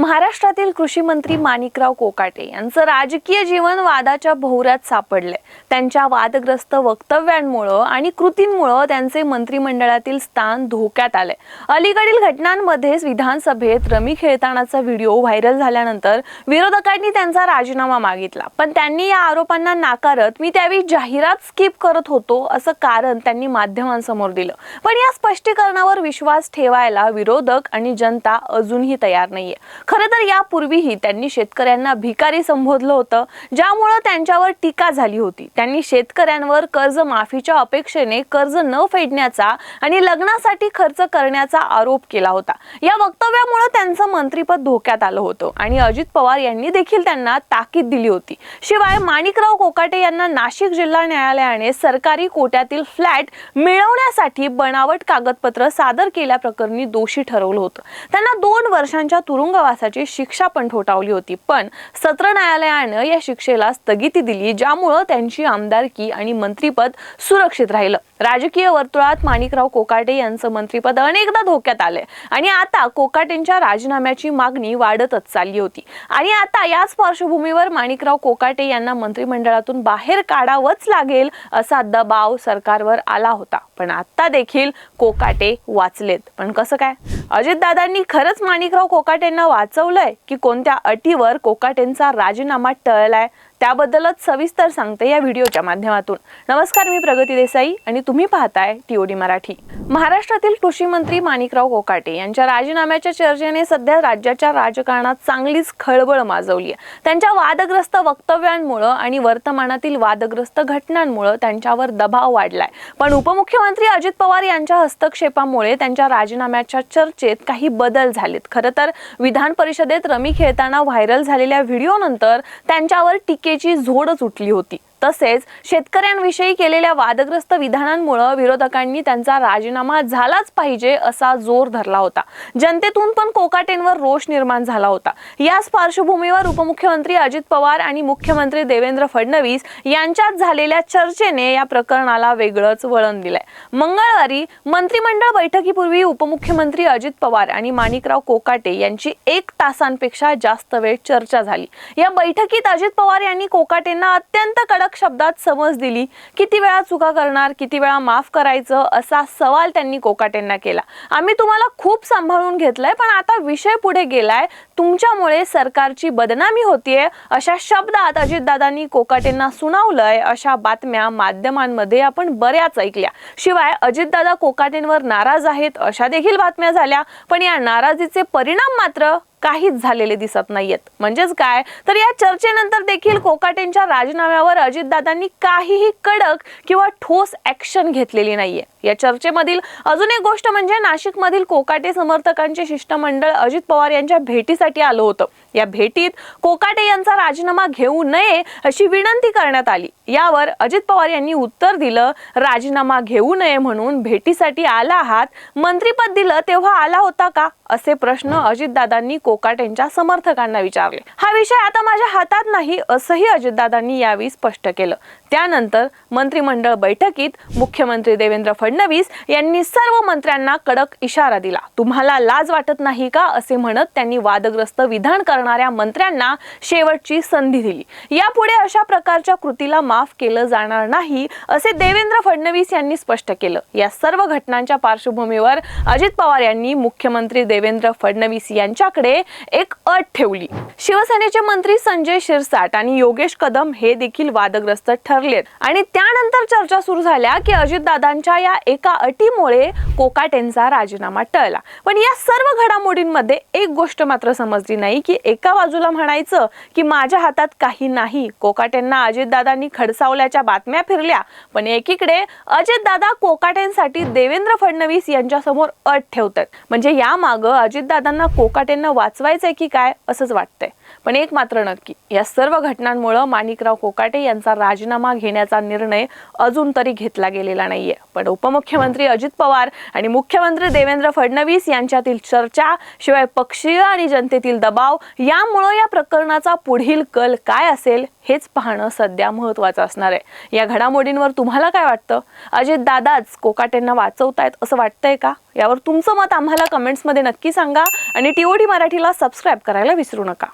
महाराष्ट्रातील कृषी मंत्री माणिकराव कोकाटे यांचं राजकीय जीवन वादाच्या भोवऱ्यात सापडले त्यांच्या वादग्रस्त वक्तव्यांमुळं आणि कृतींमुळं त्यांचे मंत्रिमंडळातील स्थान धोक्यात आले अलीकडील घटनांमध्ये विधानसभेत रमी खेळतानाचा व्हिडिओ व्हायरल झाल्यानंतर विरोधकांनी त्यांचा राजीनामा मागितला. पण त्यांनी या आरोपांना नाकारत मी त्यावेळी जाहिरात स्किप करत होतो असं कारण त्यांनी माध्यमांसमोर दिलं. पण या स्पष्टीकरणावर विश्वास ठेवायला विरोधक आणि जनता अजूनही तयार नाहीये. खरं तर यापूर्वीही त्यांनी शेतकऱ्यांना भिकारी संबोधलं होतं ज्यामुळं त्यांच्यावर टीका झाली होती. त्यांनी शेतकऱ्यांवर कर्ज माफीच्या अपेक्षेने कर्ज न फेडण्याचा आणि लग्नासाठी खर्च करण्याचा आरोप केला होता. या वक्तव्यामुळे त्यांचं मंत्रीपद धोक्यात आलं होतं आणि अजित पवार यांनी देखील त्यांना ताकीद दिली होती. शिवाय माणिकराव कोकाटे यांना नाशिक जिल्हा न्यायालयाने सरकारी कोट्यातील फ्लॅट मिळवण्यासाठी बनावट कागदपत्र सादर केल्याप्रकरणी दोषी ठरवलं होतं. त्यांना दोन वर्षांच्या तुरुंगवासाची शिक्षा पण ठोठावली होती. पण सत्र न्यायालयानं या शिक्षेला स्थगिती दिली ज्यामुळं त्यांची आमदारकी आणि मंत्रीपद सुरक्षित राहिलं. राजकीय वर्तुळात माणिकराव कोकाटे यांचं मंत्रीपद अनेकदा धोक्यात आलंय. आणि आता कोकाटेंच्या राजीनाम्याची मागणी वाढतच चालली होती. आणि आता याच पार्श्वभूमीवर माणिकराव कोकाटे यांना मंत्रिमंडळातून बाहेर काढावंच लागेल असा दबाव सरकारवर आला होता. पण आता देखील कोकाटे वाचलेत. पण कसं काय? अजितदादांनी खरंच माणिकराव कोकाटेंना वाचवलंय की कोणत्या अटीवर कोकाटेंचा राजीनामा टळलाय? त्याबद्दलच सविस्तर सांगते या व्हिडिओच्या माध्यमातून. नमस्कार मी प्रगती देसाई आणि तुम्ही पाहताय टीओडी मराठी. महाराष्ट्रातील कृषी मंत्री माणिकराव कोकाटे यांच्या राजीनाम्याच्या चर्चेने सध्या राज्याच्या राजकारणात चांगलीच खळबळ माजवली आहे त्यांच्या वादग्रस्त वक्तव्यांमुळं आणि वर्तमानातील वादग्रस्त घटनांमुळं त्यांच्यावर दबाव वाढलाय. पण उपमुख्यमंत्री अजित पवार यांच्या हस्तक्षेपामुळे त्यांच्या राजीनाम्याच्या चर्चेत काही बदल झालेत. खरं तर विधान परिषदेत रमी खेळताना व्हायरल झालेल्या व्हिडिओनंतर त्यांच्यावर टीके टीकेची झोडच उठली होती. तसेच शेतकऱ्यांविषयी केलेल्या वादग्रस्त विधानांमुळे विरोधकांनी त्यांचा राजीनामा झालाच पाहिजे असा जोर धरला होता. जनतेतून पण कोकाटेंवर रोष निर्माण झाला होता. याच पार्श्वभूमीवर उपमुख्यमंत्री अजित पवार आणि मुख्यमंत्री देवेंद्र फडणवीस यांच्यात झालेल्या चर्चेने या प्रकरणाला वेगळंच वळण दिलंय. मंगळवारी मंत्रिमंडळ बैठकीपूर्वी उपमुख्यमंत्री अजित पवार आणि माणिकराव कोकाटे यांची एक तासांपेक्षा जास्त वेळ चर्चा झाली. या बैठकीत अजित पवार यांनी कोकाटेंना अत्यंत कडक शब्दात समज दिली किती वेळा चुका करणार किती वेळा माफ करायचं असा सवाल त्यांनी कोकाटेंना केला. आम्ही तुम्हाला खूप सांभाळून घेतलंय पण आता विषय पुढे गेलाय. तुमच्यामुळे सरकारची बदनामी होतीये अशा शब्दात अजितदादांनी कोकाटेंना सुनावलंय अशा बातम्या माध्यमांमध्ये आपण बऱ्याच ऐकल्या. शिवाय अजितदादा कोकाटेंवर नाराज आहेत अशा देखील बातम्या झाल्या. पण या नाराजीचे परिणाम मात्र काहीच झालेले दिसत नाहीयेत. म्हणजेच काय? तर या चर्चेनंतर देखील कोकाटेंच्या राजीनाम्यावर अजितदादांनी काहीही कडक किंवा ठोस ऍक्शन घेतलेली नाहीये. या चर्चेमधील अजून एक गोष्ट म्हणजे नाशिकमधील कोकाटे समर्थकांचे शिष्टमंडळ अजित पवार यांच्या भेटीसाठी आलं होतं. या भेटीत कोकाटे यांचा राजीनामा घेऊ नये अशी विनंती करण्यात आली. यावर अजित पवार यांनी उत्तर दिलं राजीनामा घेऊ नये म्हणून भेटीसाठी आला आहात मंत्रीपद दिलं तेव्हा आला होता का? असे प्रश्न अजितदादांनी कोकाटेंच्या समर्थकांना विचारले. हा विषय आता माझ्या हातात नाही असंही अजितदादांनी यावेळी स्पष्ट केलं. त्यानंतर मंत्रिमंडळ बैठकीत मुख्यमंत्री देवेंद्र फडणवीस यांनी सर्व मंत्र्यांना कडक इशारा दिला. तुम्हाला लाज वाटत नाही का? असे म्हणत त्यांनी वादग्रस्त विधान करणाऱ्या मंत्र्यांना शेवटची संधी दिली. यापुढे अशा प्रकारच्या कृतीला माफ केलं जाणार नाही असे देवेंद्र फडणवीस यांनी स्पष्ट केलं. या सर्व घटनांच्या पार्श्वभूमीवर अजित पवार यांनी मुख्यमंत्री देवेंद्र फडणवीस यांच्याकडे एक अट ठेवली. शिवसेनेचे मंत्री संजय शिरसाट आणि योगेश कदम हे देखील वादग्रस्त ठरलेत. आणि त्यानंतर चर्चा सुरू झाल्या की अजितदादांच्या या एका अटीमुळे कोकाटेंचा राजीनामा टळला. पण या सर्व घडामोडींमध्ये एक गोष्ट मात्र समजली नाही की एका बाजूला म्हणायचं की माझ्या हातात काही नाही कोकाटेंना अजितदादांनी खडसावल्याच्या बातम्या फिरल्या. पण एकीकडे अजितदादा कोकाटेंसाठी देवेंद्र फडणवीस यांच्या समोर अट ठेवतात. म्हणजे या मागं अजितदादांना कोकाटेंना वाचवायचंय की काय असंच वाटतंय. पण एक मात्र नक्की या सर्व घटनांमुळे माणिकराव कोकाटे यांचा राजीनामा घेण्याचा निर्णय अजून तरी घेतला गेलेला नाहीये. पण उपमुख्यमंत्री अजित पवार आणि मुख्यमंत्री देवेंद्र फडणवीस यांच्यातील चर्चा शिवाय पक्षीय आणि जनतेतील दबाव यामुळं या प्रकरणाचा पुढील कल काय असेल हेच पाहणं सध्या महत्वाचं असणार आहे. या घडामोडींवर तुम्हाला काय वाटतं? अजित दादाच कोकाटेंना वाचवतायत असं वाटतंय का? यावर तुमचं मत आम्हाला कमेंट्समध्ये नक्की सांगा आणि टीओडी मराठीला सबस्क्राईब करायला विसरू नका.